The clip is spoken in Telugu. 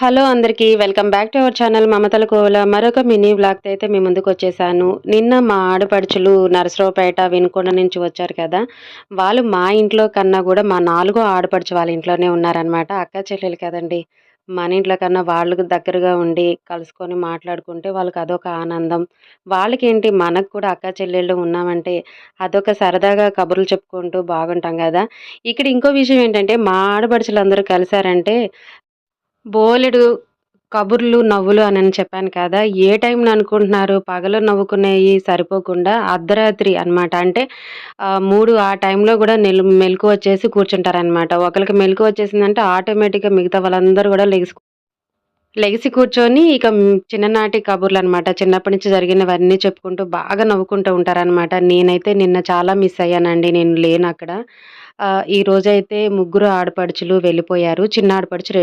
హలో అందరికీ welcome back to our channel మమతల కోవల. మరొక మినీ వ్లాగ్తో అయితే మీ ముందుకు వచ్చేసాను. నిన్న మా ఆడపడుచులు నరసరావుపేట వినుకొండ నుంచి వచ్చారు కదా. వాళ్ళు మా ఇంట్లో కన్నా కూడా మా నాలుగో ఆడపడుచు వాళ్ళ ఇంట్లోనే ఉన్నారనమాట అక్క చెల్లెలు కదండి. మన ఇంట్లో కన్నా వాళ్ళకు దగ్గరగా ఉండి కలుసుకొని మాట్లాడుకుంటే వాళ్ళకి అదొక ఆనందం. వాళ్ళకేంటి మనకు కూడా అక్క చెల్లెళ్ళు ఉన్నామంటే అదొక సరదాగా కబుర్లు చెప్పుకుంటూ బాగుంటాం కదా. ఇక్కడ ఇంకో విషయం ఏంటంటే మా ఆడపడుచులు అందరూ కలిసారంటే బోలెడు కబుర్లు, నవ్వులు అని చెప్పాను కదా! ఏ టైంలో అనుకుంటున్నారు పగలు నవ్వుకునేవి సరిపోకుండా అర్ధరాత్రి అనమాట. అంటే మూడు ఆ టైంలో కూడా నెల్ మెలకు వచ్చేసి కూర్చుంటారనమాట. ఒకరికి మెలుకువ వచ్చేసిందంటే ఆటోమేటిక్‌గా మిగతా వాళ్ళందరూ కూడా లెగిసి లెగిసి కూర్చొని ఇక చిన్ననాటి కబుర్లు అనమాట చిన్నప్పటి నుంచి జరిగినవన్నీ చెప్పుకుంటూ బాగా నవ్వుకుంటూ ఉంటారనమాట. నేనైతే నిన్న చాలా మిస్ అయ్యానండి. నేను లేనక్కడ. ఆహ్, ఈరోజైతే ముగ్గురు ఆడపడుచులు వెళ్ళిపోయారు. చిన్న ఆడపడుచు రేపు